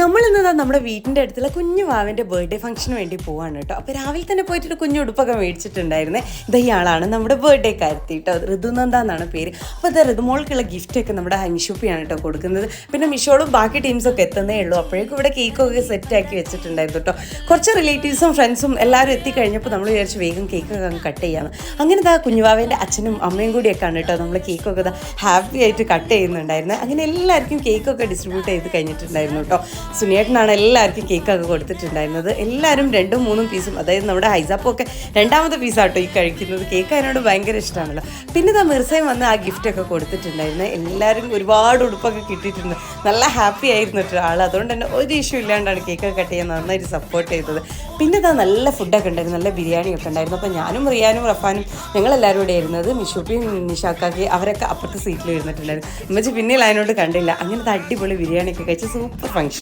നമ്മൾ ഇന്നതാ നമ്മുടെ വീട്ടിന്റെ അടുത്തുള്ള കുഞ്ഞു വാവിന്റെ ബർത്ത്ഡേ ഫംഗ്ഷന് വേണ്ടി പോവാണ് കേട്ടോ. അപ്പോൾ രാവിലെ തന്നെ പോയിട്ടൊരു കുഞ്ഞു ഉടുപ്പൊക്കെ മേടിച്ചിട്ടുണ്ടായിരുന്നേ. ഇത് ഇയാളാണ് നമ്മുടെ ബർത്ത്ഡേ കാര്യത്തി കേട്ടോ. ഋതുനന്ദ എന്നാണ് പേര്. അപ്പോൾ ഇത് ഋതുമോൾക്കുള്ള ഗിഫ്റ്റൊക്കെ നമ്മുടെ മിഷോപ്പിയാണ് കേട്ടോ കൊടുക്കുന്നത്. പിന്നെ മിഷോളും ബാക്കി ടീംസൊക്കെ എത്തുന്നേ ഉള്ളൂ. അപ്പോഴേക്കും ഇവിടെ കേക്കൊക്കെ സെറ്റാക്കി വെച്ചിട്ടുണ്ടായിരുന്നു കേട്ടോ. കുറച്ച് റിലേറ്റീവ്സും ഫ്രണ്ട്സും എല്ലാവരും എത്തിക്കഴിഞ്ഞപ്പോൾ നമ്മൾ വിചാരിച്ചു വേഗം കേക്കൊക്കെ കട്ട് ചെയ്യാമെന്ന് അങ്ങനെ ഇതാ കുഞ്ഞുവാവേന്റെ അച്ഛനും അമ്മയും കൂടിയൊക്കെയാണ് കേട്ടോ നമ്മൾ കേക്കൊക്കെ ഹാപ്പി ആയിട്ട് കട്ട് ചെയ്യുന്നുണ്ടായിരുന്നത് അങ്ങനെ എല്ലാവർക്കും കേക്കൊക്കെ ഡിസ്ട്രിബ്യൂട്ട് ചെയ്ത് കഴിഞ്ഞിട്ടുണ്ടായിരുന്നു കേട്ടോ. സുനിയേട്ടനാണ് എല്ലാവർക്കും കേക്കൊക്കെ കൊടുത്തിട്ടുണ്ടായിരുന്നത്. എല്ലാവരും രണ്ടും മൂന്നും പീസും അതായത് നമ്മുടെ ഹൈസാപ്പൊക്കെ രണ്ടാമത്തെ പീസാട്ടോ ഈ കഴിക്കുന്നത്. കേക്ക് അതിനോട് ഭയങ്കര ഇഷ്ടമാണല്ലോ. പിന്നെ ഇതാ മിർസയും വന്ന് ആ ഗിഫ്റ്റൊക്കെ കൊടുത്തിട്ടുണ്ടായിരുന്നു. എല്ലാവരും ഒരുപാട് ഉടുപ്പൊക്കെ കിട്ടിയിട്ടുണ്ട്. നല്ല ഹാപ്പി ആയിരുന്നു ആൾ അതുകൊണ്ട് തന്നെ ഒരു ഇഷ്യൂ ഇല്ലാണ്ടാണ് കേക്കൊക്കെ കട്ട് ചെയ്യാൻ നന്നായിട്ട് സപ്പോർട്ട് ചെയ്തത്. പിന്നെ ഇതാ നല്ല ഫുഡൊക്കെ ഉണ്ടായിരുന്നു. നല്ല ബിരിയാണി ഒക്കെ ഉണ്ടായിരുന്നു. അപ്പോൾ ഞാനും റിയാനും റഫാനും ഞങ്ങളെല്ലാവരും കൂടെ ഇരുന്നത് മിഷുപ്പിയും നിഷാക്കാക്കി അവരൊക്കെ അപ്പുറത്തെ സീറ്റിൽ ഇരുന്നിട്ടുണ്ടായിരുന്നു. അമ്മച്ചി പിന്നെ അതിനോട് കണ്ടില്ല. അങ്ങനത്തെ അടിപൊളി ബിരിയാണിയൊക്കെ കഴിച്ച് സൂപ്പർ ഫംഗ്ഷൻ